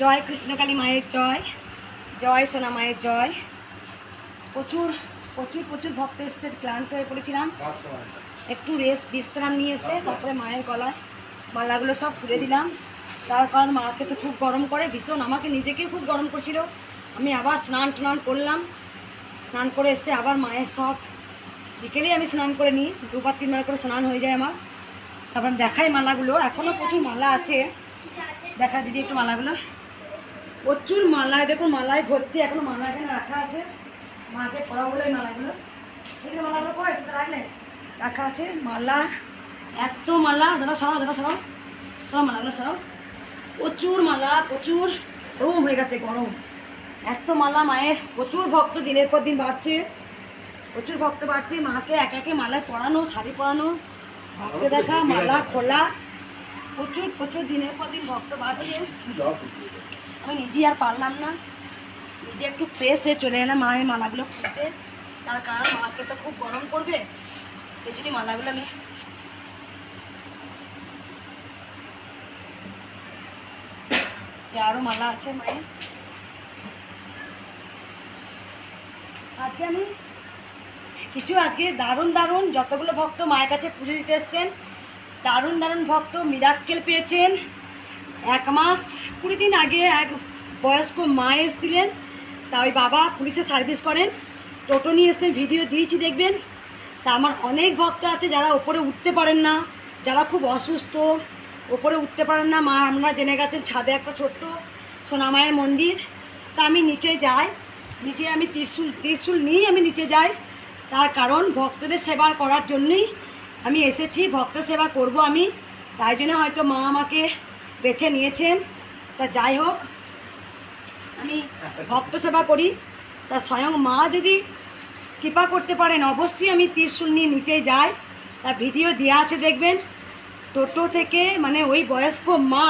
জয় কৃষ্ণকালী মায়ের জয় জয় সোনা মায়ের জয়। প্রচুর প্রচুর প্রচুর ভক্ত এসছে, ক্লান্ত হয়ে পড়েছিলাম। একটু রেস্ট বিশ্রাম নিয়ে এসে তারপরে মায়ের গলায় মালাগুলো সব খুলে দিলাম। তার কারণ মাকে তো খুব গরম করে, ভীষণ আমাকে নিজেকেই খুব গরম করছিল। আমি আবার স্নান টান করলাম। স্নান করে এসে আবার মায়ের সব বিকেলেই আমি স্নান করে নিই। দুবার তিনবার করে স্নান হয়ে যায় আমার। তারপর দেখাই মালাগুলো। এখনও প্রচুর মালা আছে। দেখা দিদি একটু মালাগুলো। প্রচুর মালায়, দেখুন মালায় ভর্তি, এখনও মালা এখানে রাখা আছে। মাকে পড়া বলে মালাগুলো। যে মালাগুলো কয় একটু রাখলে রাখা আছে, মালা, এত মালা, দাদা সরাও দাদা সরাও সরাও মালাগুলো সরাও। প্রচুর মালা, প্রচুর গরম হয়ে গেছে, গরম। এত মালা মায়ের, প্রচুর ভক্ত দিনের পর দিন বাড়ছে। প্রচুর ভক্ত বাড়ছে, মাকে এক একে মালায় পরানো, শাড়ি পরানো ভক্ত দেখা, মালা খোলা। প্রচুর প্রচুর দিনের পর দিন ভক্ত বাড়ছে। আমি নিজেই আর পারলাম না। নিজে একটু ফ্রেশ হয়ে চলে এলাম মায়ের মালাগুলো খুলতে তার কারণ মাকে তো খুব গরম করবে সেই জন্য মালাগুলো আমি আরও মালা আছে মায়ের। আজকে আমি কিছু আজকে দারুণ দারুণ যতগুলো ভক্ত মায়ের কাছে পুজো দিতে এসছেন, দারুণ দারুণ ভক্ত মিরাক্কেল পেয়েছেন। এক মাস কুড়ি দিন আগে এক বয়স্ক মা এসেছিলেন, তা ওই বাবা পুলিশে সার্ভিস করেন। টোটো নিয়ে এসে ভিডিও দিয়েছি, দেখবেন। তা আমার অনেক ভক্ত আছে যারা ওপরে উঠতে পারেন না, যারা খুব অসুস্থ, ওপরে উঠতে পারেন না। মা, আমরা জেনে গেছেন ছাদে একটা ছোট্ট সোনামায়ের মন্দির। তা আমি নিচে যাই, নিচে আমি ত্রিশুল ত্রিশুল নিয়েই আমি নিচে যাই। তার কারণ ভক্তদের সেবা করার জন্যই আমি এসেছি, ভক্ত সেবা করব আমি। তাই জন্য হয়তো মা আমাকে বেছে নিয়েছেন। তা যাই হোক আমি ভক্ত সেবা করি। তা স্বয়ং মা যদি কৃপা করতে পারেন, অবশ্যই আমি ত্রিশুল নিয়ে নিচে যাই। তা ভিডিও দেওয়া আছে দেখবেন। টোটো থেকে মানে ওই বয়স্ক মা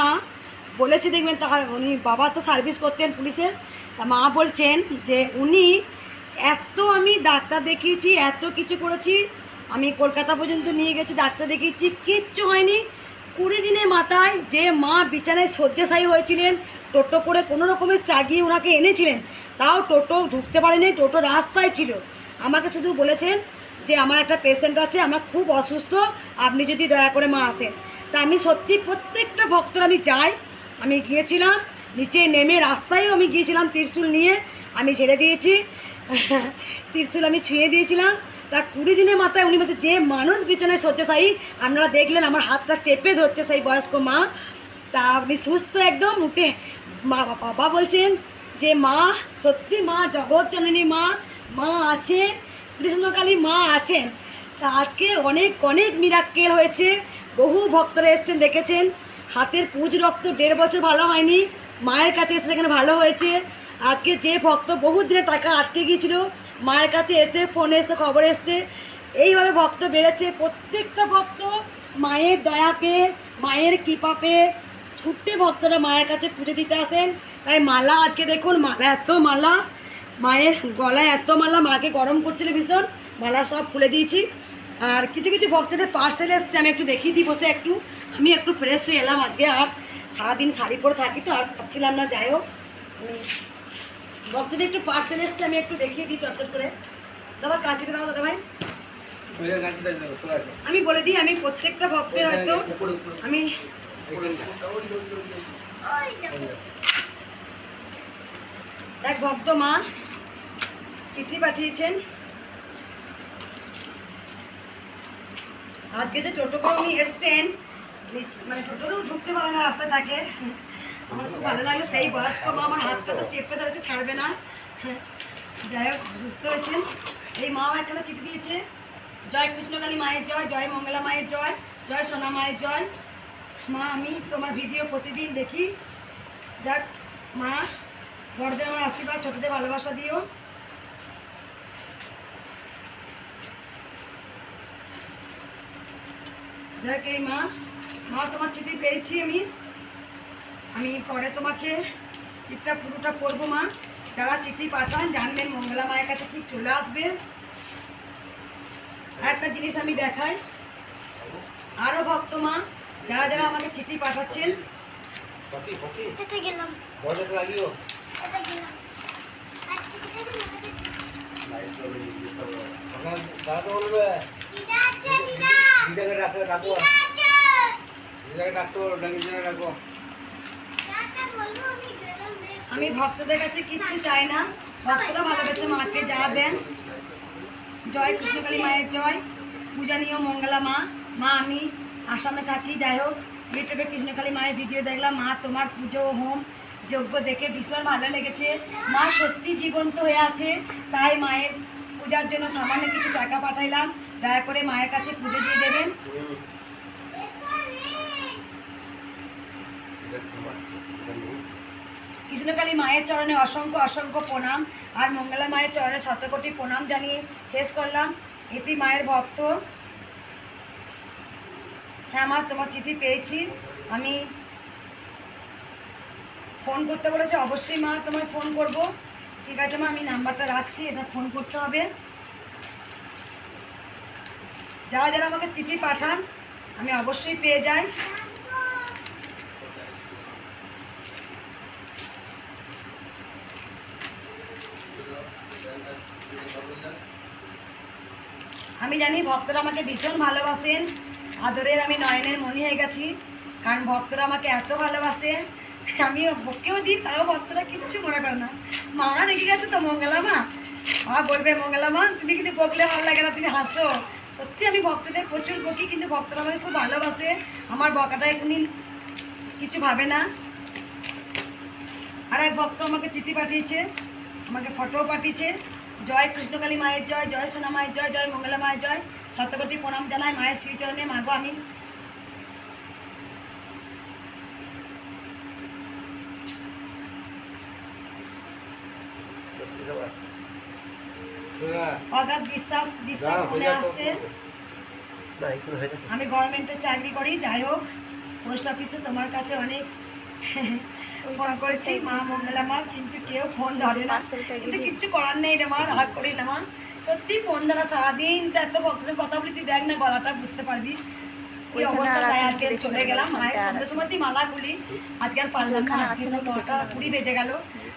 বলেছে দেখবেন, তার উনি বাবা তো সার্ভিস করতেন পুলিশের। তা মা বলছেন যে, উনি এত আমি ডাক্তার দেখিয়েছি, এত কিছু করেছি, আমি কলকাতা পর্যন্ত নিয়ে গেছি, ডাক্তার দেখিয়েছি, কিচ্ছু হয়নি। কুড়ি দিনের মাথায় যে মা বিছানায় শয্যাশায়ী হয়েছিলেন টোটো করে কোনো রকমের চাগিয়ে ওনাকে এনেছিলেন, তাও টোটো ঢুকতে পারেনি, টোটো রাস্তায় ছিল। আমাকে শুধু বলেছেন যে আমার একটা পেশেন্ট আছে, আমার খুব অসুস্থ, আপনি যদি দয়া করে মা আসেন। তা আমি সত্যি প্রত্যেকটা ভক্তর আমি যাই, আমি গিয়েছিলাম, নিচে নেমে রাস্তায়ও আমি গিয়েছিলাম ত্রিশুল নিয়ে, আমি ছেড়ে দিয়েছি, ত্রিশুল আমি ছুঁয়ে দিয়েছিলাম। তা কুড়ি দিনের মাথায় উনি বলছে, যে মানুষ বিছানায় শয্যাশায়ী আপনারা দেখলেন আমার হাতটা চেপে ধরছে সেই বয়স্ক মা, তা আপনি সুস্থ একদম, উঠে মা বাবা বলছেন যে মা, সত্যি মা, জগৎ জননী মা মা আছেন, কৃষ্ণকালী মা আছেন। তা আজকে অনেক অনেক মিরাক্কেল হয়েছে। বহু ভক্তরা এসছেন, দেখেছেন। হাতের পুজ রক্ত দেড় বছর ভালো হয়নি, মায়ের কাছে এসে সেখানে ভালো হয়েছে। আজকে যে ভক্ত বহু দিনের টাকা আটকে গিয়েছিল, মায়ের কাছে এসে ফোনে এসে খবর এসছে। এইভাবে ভক্ত বেড়েছে। প্রত্যেকটা ভক্ত মায়ের দয়া পেয়ে, মায়ের কৃপা পেয়ে ছুট্টে ভক্তরা মায়ের কাছে পুজো দিতে আসেন। তাই মালা আজকে দেখুন মালা এত মালা। মায়ের গলায় এত মালা মাকে গরম করছিল ভীষণ। মালা সব খুলে দিয়েছি। আর কিছু কিছু ভক্তদের পার্সেল এসছে আমি একটু দেখিয়ে দিই বসে একটু। আমি একটু ফ্রেশ হয়ে এলাম আজকে আর সারাদিন শাড়ি পরে থাকি তো আর পাচ্ছিলাম না যাই হোক। ভক্তদের একটু পার্সেল এসছে আমি একটু দেখিয়ে দিই চটচট করে। দাদা কাছে দাও দাদা ভাই আমি বলে দিই আমি প্রত্যেকটা ভক্তের হয়তো আমি এক ভক্ত মা, চিঠি পাঠিয়েছেন। আজকে যে টোটো করে উনি এসছেন। মানে টোটোতেও ঢুকতে পারে না রাস্তায় থাকে। আমার খুব ভালো লাগল। সেই বয়স্ক মা আমার হাতটা তো চেপে ধরেছে, ছাড়বে না। যাই হোক, সুস্থ হয়েছেন। এই মা আমার একটা চিঠি দিয়েছে। জয় কৃষ্ণকালী মায়ের জয় জয় মঙ্গলা মায়ের জয় জয় সোনা মায়ের জয়। মা, আমি তোমার ভিডিও প্রতিদিন দেখি। যাক, মা, বড়দের আমার আশীর্বাদ, ছোটদের ভালোবাসা দিও। যাক, এই মা মা, তোমার চিঠি পেয়েছি আমি। আমি পরে তোমাকে চিঠিটা, পুরোটা করব মা। যারা চিঠি পাঠান, জানবেন মঙ্গলা মায়ের কাছে ঠিক চলে আসবে। আর একটা জিনিস আমি দেখাই। আরও ভক্ত মা যারা যারা আমাকে চিঠি পাঠাচ্ছেন দিদাকে দিদাকে আমি ভক্তদের কাছে কিচ্ছু চাই না। ভক্তরা ভালোবেসে মাকে যা দেন। জয় কৃষ্ণকালী মায়ের জয়। পূজনীয় মঙ্গলা মা মা আমি। আসামে থাকি, যাই হোক ইউটিউবে কৃষ্ণকালী মায়ের ভিডিও দেখলাম। মা, তোমার পুজো হোম যজ্ঞ দেখে ভীষণ ভালো লেগেছে। মা সত্যি জীবন্ত হয়ে আছে, তাই মায়ের পূজার জন্য সামান্য কিছু টাকা পাঠাইলাম। দয়া করে মায়ের কাছে পুজো দিয়ে দেবেন। কৃষ্ণকালী মায়ের চরণে অসংখ্য অসংখ্য প্রণাম আর মঙ্গলা মায়ের চরণে শতকোটি প্রণাম জানিয়ে শেষ করলাম। এটি মায়ের ভক্ত। হ্যাঁ মা তোমার চিঠি পেয়েছি। আমি ফোন করতে বলেছে, অবশ্যই মা তোমায় ফোন করব। ঠিক আছে মা, আমি নাম্বারটা রাখছি, এটা ফোন করতে হবে। যারা যারা আমাকে চিঠি পাঠান, আমি অবশ্যই পেয়ে যাই। আমি জানি ভক্তরা আমাকে ভীষণ ভালোবাসেন। আদরের আমি নয়নের মনি হয়ে গেছি, কারণ ভক্তরা আমাকে এত ভালোবাসে, আমি বকেও দিই, তাও ভক্তরা কিচ্ছু মনে করে না। মা রেখে গেছে তো মঙ্গলা মা। মা বলবে, মঙ্গলা মা, তুমি কিন্তু বকলে ভালো লাগে না, তুমি হাসো। সত্যি আমি ভক্তদের প্রচুর বকি, কিন্তু ভক্তরা আমাকে খুব ভালোবাসে। আমার বকাটা এখনই কিছু ভাবে না। আর এক ভক্ত আমাকে চিঠি পাঠিয়েছে, আমাকে ফটোও পাঠিয়েছে, জয় কৃষ্ণকালী মায়ের জয় জয় সোনা মায়ের জয় জয় মঙ্গলা মায়ের জয়। শতকোটি প্রণাম জানাই মায়ের শ্রীচরণে। মাগো আমি অগাধ বিশ্বাস বিশ্বাস মনে আসছে। আমি গভর্নমেন্টের চাকরি করি যাই হোক পোস্ট অফিসে তোমার কাছে অনেক ফোন করেছি মা মঙ্গলা মা কিন্তু কেউ ফোন ধরে না। কিন্তু কিচ্ছু করার নেই রে মা রাগ করি না মা। সত্যি ফোন ধরা সারাদিন তো এত ভক্তদের কথা বলেছি দেখ না গলাটা বুঝতে পারবি? কি অবস্থা? তাই আজকে চলে গেলাম। মায়ের সন্ধ্যে সময় মালা খুলি। আজকে আর পারলাম না আজকে নটা কুড়ি বেজে গেল।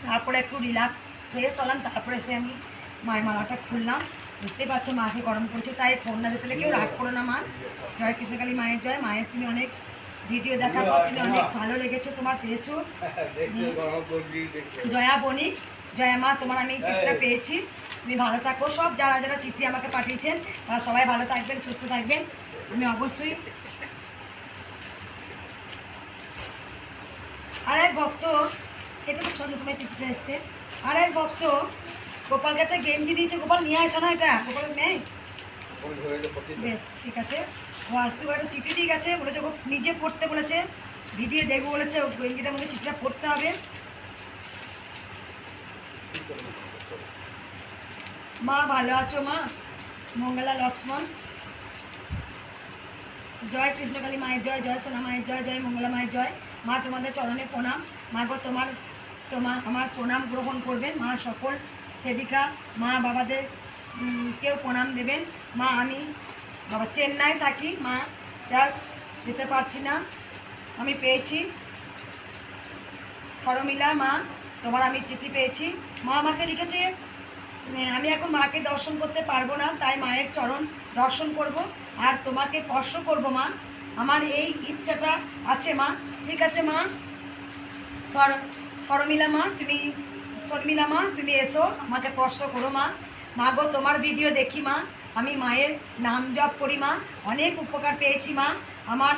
তারপরে একটু রিল্যাক্স ফ্রেশ হলাম তারপরে এসে আমি মায়ের মালাটা খুললাম। বুঝতেই পারছ মাকে গরম করছে তাই ফোন না যেতে কেউ রাগ করো না মা। জয় কৃষ্ণকালী মায়ের জয়। মায়ের তুমি অনেক ভিডিও দেখার পর তুমি অনেক ভালো লেগেছো তোমার পেয়েছ। জয়া বণিক জয়া মা তোমার আমি এই চিঠিটা পেয়েছি। তুমি ভালো থাকো। সব যারা যারা চিঠি আমাকে পাঠিয়েছেন তারা সবাই ভালো থাকবেন সুস্থ থাকবেন। আমি অবশ্যই আর এক ভক্ত এটা তো সন্ধ্যের সময় চিঠিটা এসছে। আর এক ভক্ত গোপালকে একটা গেঞ্জি দিয়েছে। গোপাল নিয়ে আসো না এটা। গোপালের মেয়ে? বেশ ঠিক আছে। ও আসছে ও একটা চিঠি দিয়ে গেছে। বলেছে ও নিজে পড়তে বলেছে। ভিডিও দেখব বলেছে। ও গেঞ্জিটার মধ্যে চিঠিটা পড়তে হবে। মা, ভালো আছো মা? মঙ্গলা, লক্ষ্মণ। জয় কৃষ্ণকালী মায়ের জয় জয় সোনা মায়ের জয় জয় মঙ্গলা মায়ের জয়। মা, তোমাদের চরণে প্রণাম। মা গো, তোমার তোমার আমার প্রণাম গ্রহণ করবেন। মা, সকল সেবিকা, মা বাবাদের কেউ প্রণাম দেবেন। মা, আমি বাবা চেন্নাই থাকি। মা যা যেতে পারছি না। আমি পেয়েছি। সরমিলা মা, তোমার আমি চিঠি পেয়েছি। মা আমাকে লিখেছে আমি এখন মাকে দর্শন করতে পারব না, তাই মায়ের চরণ দর্শন করব। আর তোমাকে স্পর্শ করব মা। আমার এই ইচ্ছাটা আছে মা। ঠিক আছে মা? সর সরমিলা মা, তুমি শর্মিলা মা, তুমি এসো, আমাকে স্পর্শ করো মা। মা গো তোমার ভিডিও দেখি মা। আমি মায়ের নাম জপ করি মা। অনেক উপকার পেয়েছি মা। আমার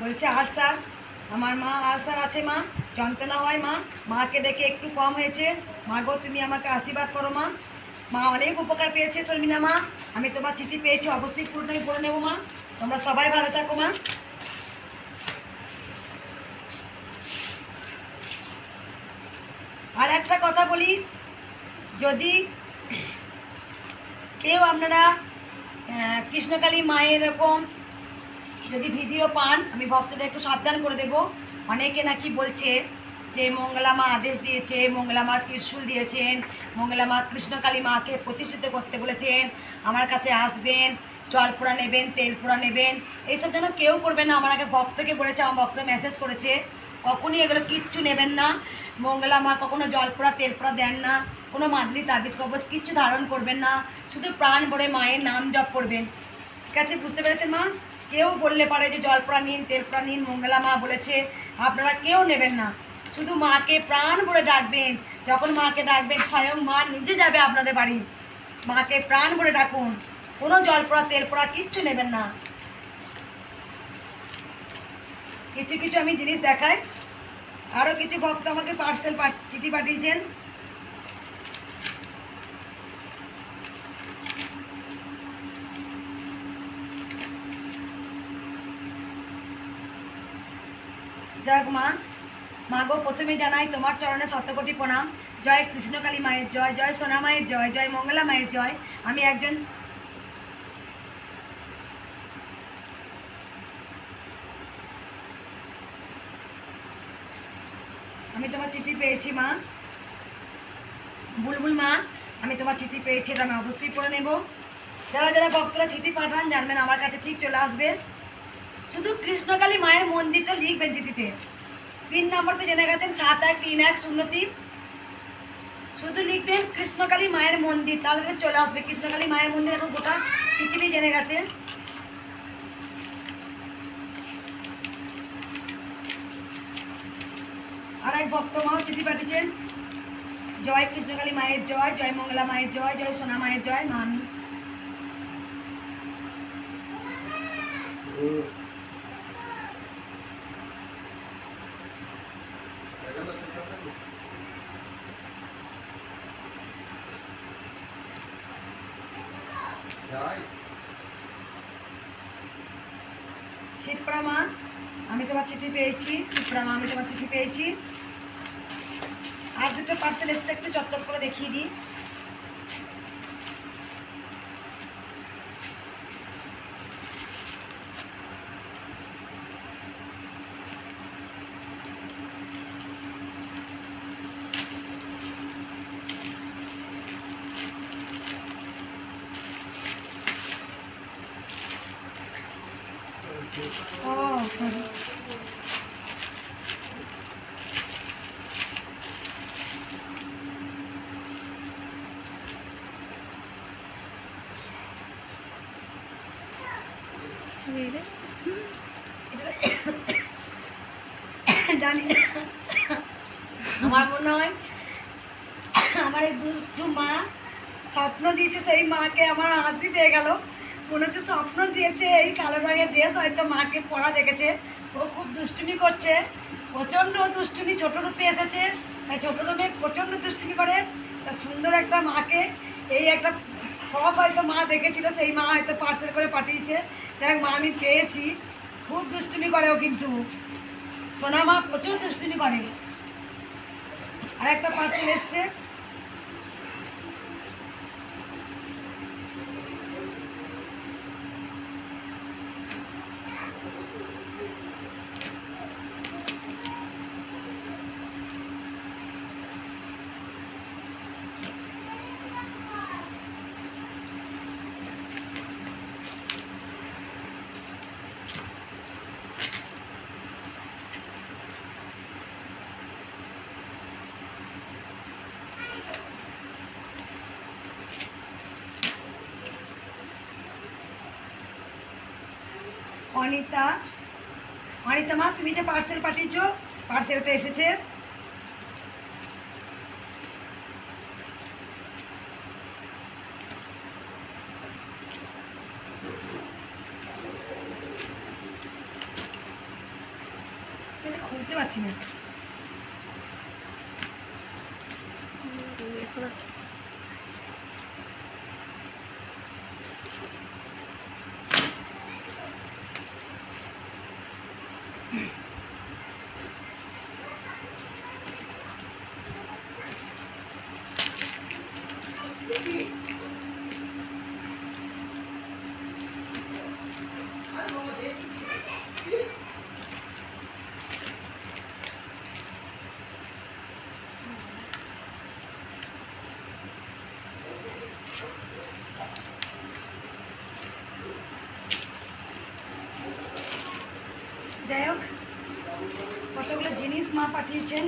বলছে, আলসার, আমার মা আলসার আছে মা। যন্ত্রণা হয়, মা। মাকে দেখে একটু কম হয়েছে। মা গো, তুমি আমাকে আশীর্বাদ করো, মা। মা অনেক উপকার পেয়েছে, শর্মিলা মা। আমি তোমার চিঠি পেয়েছি, অবশ্যই পুরোটা আমি পড়ে নেব, মা। তোমরা সবাই ভালো থাকো, মা। আর একটা কথা বলি, যদি কেউ আপনারা কৃষ্ণকালী মায়ের এরকম যদি ভিডিও পান, আমি ভক্তদের একটু সাবধান করে দেব। অনেকে নাকি বলছে যে মঙ্গলা মা আদেশ দিয়েছে মঙ্গলা মা ত্রিশূল দিয়েছেন, মঙ্গলা মা কৃষ্ণকালী মাকে প্রতিষ্ঠিত করতে বলেছেন, আমার কাছে আসবেন, জল পোড়া নেবেন, তেল পোড়া নেবেন, এইসব যেন কেউ করবেন না। আমার আগে ভক্তকে বলেছে, আমার ভক্ত মেসেজ করেছে, কখনই এগুলো কিচ্ছু নেবেন না। মঙ্গলা মা কখনো জল পোড়া, তেল পোড়া দেন না, কোনো মাদলি তাবিজ, কবচ কিচ্ছু ধারণ করবেন না, শুধু প্রাণ ভরে মায়ের নাম জপ করবেন। ঠিক আছে, বুঝতে পেরেছেন মা? কেউ বললে পারে যে জল পোড়া নিন তেল পোড়া নিন মঙ্গলা মা বলেছে, আপনারা কেউ নেবেন না। শুধু মাকে প্রাণ ভরে ডাকবেন। যখন মাকে ডাকবেন, স্বয়ং মা নিজে যাবে আপনাদের বাড়ি। মাকে প্রাণ ভরে ডাকুন। কোনো জল পোড়া তেল পোড়া কিচ্ছু নেবেন না। কিছু কিছু আমি জিনিস দেখাই। আরও কিছু ভক্ত আমাকে পার্সেল চিঠি পাঠিয়েছেন। যাক মা গো প্রথমে জানাই তোমার চরণে শতকোটি প্রণাম। জয় কৃষ্ণকালী মায়ের জয় জয় সোনা মায়ের জয় জয় মঙ্গলা মায়ের জয়। আমি একজন আমি তোমার চিঠি পেয়েছি, মা। বুলবুল মা, আমি তোমার চিঠি পেয়েছি, এটা আমি অবশ্যই পড়ে নেব। যারা যারা ভক্তরা চিঠি পাঠান, জানবেন আমার কাছে ঠিক চলে আসবে। শুধু কৃষ্ণকালী মায়ের মন্দিরটা লিখবেন চিঠিতে পিন নাম্বার তো জেনে গেছেন, সাত এক, তিন এক, শূন্য তিন। শুধু লিখবেন কৃষ্ণকালী মায়ের মন্দির, তাহলে চলে আসবে। কৃষ্ণকালী মায়ের মন্দির এখন গোটা পৃথিবী জেনে গেছে। আর এক ভক্ত মাও চিঠি পাঠিয়েছেন, জয় কৃষ্ণকালী মায়ের জয় জয় মঙ্গলা মায়ের জয় জয় সোনা মায়ের জয় মা আমি শিবপ্রা মা আমি তোমার চিঠি পেয়েছি সুপ্রা মামি তোমার চিঠি পেয়েছি। আর দুটো পার্সেল এসছে, একটু চটচট করে দেখিয়ে দিই ও জানি আমার মনে হয় আমার এই দুষ্টু মা স্বপ্ন দিয়েছে সেই মাকে, আমার হাসি পেয়ে গেল। মনে হচ্ছে স্বপ্ন দিয়েছে এই কালো রঙের ড্রেস হয়তো মাকে পড়া দেখেছে। ও খুব দুষ্টুমি করছে। প্রচণ্ড দুষ্টুমি ছোট রূপে এসেছে। তাই ছোট রূপে প্রচণ্ড দুষ্টুমি করে। তা সুন্দর একটা মাকে। এই একটা ফ্রক হয়তো মা দেখেছিল, সেই মা হয়তো পার্সেল করে পাঠিয়েছে। দেখ মা, আমি পেয়েছি। খুব দুষ্টুমি করে ও কিন্তু। সোনা মা প্রচুর দুষ্টুমি করে। আর একটা পার্সেল এসছে। অনিতা অনিতা মা তুমি যে পার্সেল পাঠিয়েছ পার্সেলটা এসেছে। Yeah. যাই হোক, কতগুলো জিনিস মা পাঠিয়েছেন?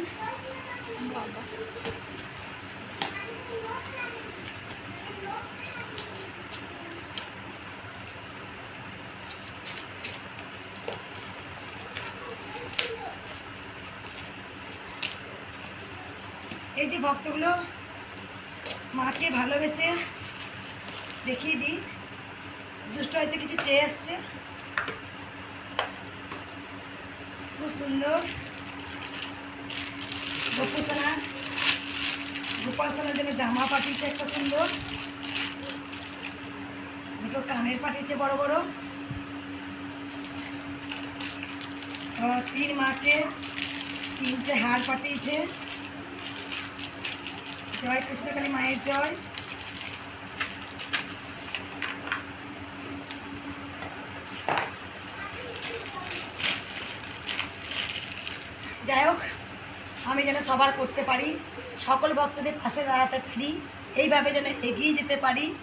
এই যে ভক্তগুলো, মাকে ভালোবেসে দেখিয়ে দিই। দুষ্ট হয়তো কিছু চেয়ে এসছে খুব সুন্দর। গপু সোনা গোপাল সোনার জন্য জামা পাঠিয়েছে একটা সুন্দর। দুটো কানের পাঠিয়েছে বড় বড়। তিন মাকে তিনটে হার পাঠিয়েছে। জয় কৃষ্ণকালী মায়ের জয় যাই হোক আমি যেন সবার করতে পারি, সকল ভক্তদের পাশে দাঁড়াতে পারি, এইভাবে যেন এগিয়ে যেতে পারি।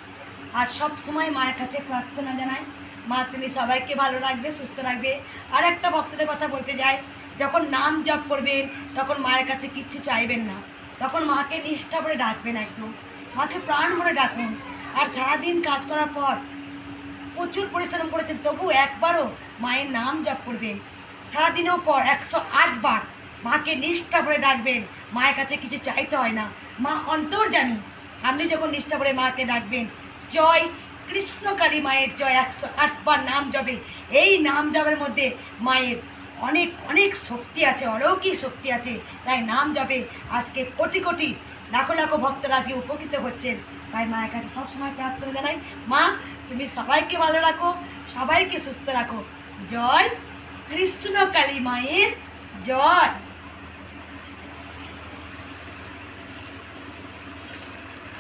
আর সব সময় মায়ের কাছে প্রার্থনা জানাই। মা, তুমি সবাইকে ভালো রাখবে, সুস্থ রাখবে। আর একটা ভক্তদের কথা বলতে যাই, যখন নাম জপ করবেন, তখন মায়ের কাছে কিচ্ছু চাইবেন না। তখন মাকে নিষ্ঠা করে ডাকবেন একদম। মাকে প্রাণ ভরে ডাকুন। আর সারাদিন কাজ করার পর প্রচুর পরিশ্রম করেছেন তবু একবারও মায়ের নাম জপ করবেন। সারাদিনেও পর একশো বার মাকে নিষ্ঠা করে ডাকবেন, মায়ের কাছে কিছু চাইতে হয় না। মা অন্তর জানি আপনি যখন নিষ্ঠা করে মাকে ডাকবেন, জয় কৃষ্ণকালী মায়ের জয় একশো আটবার নাম জপে। এই নাম জপের মধ্যে মায়ের অনেক অনেক শক্তি আছে, অলৌকিক শক্তি আছে। তাই নাম জপে আজকে কোটি কোটি, লাখো লাখো ভক্তরা আজকে উপকৃত হচ্ছেন। তাই মায়ের কাছে সবসময় প্রার্থনা জানাই, মা, তুমি সবাইকে ভালো রাখো, সবাইকে সুস্থ রাখো। জয় কৃষ্ণ কালী মায়ের জয়।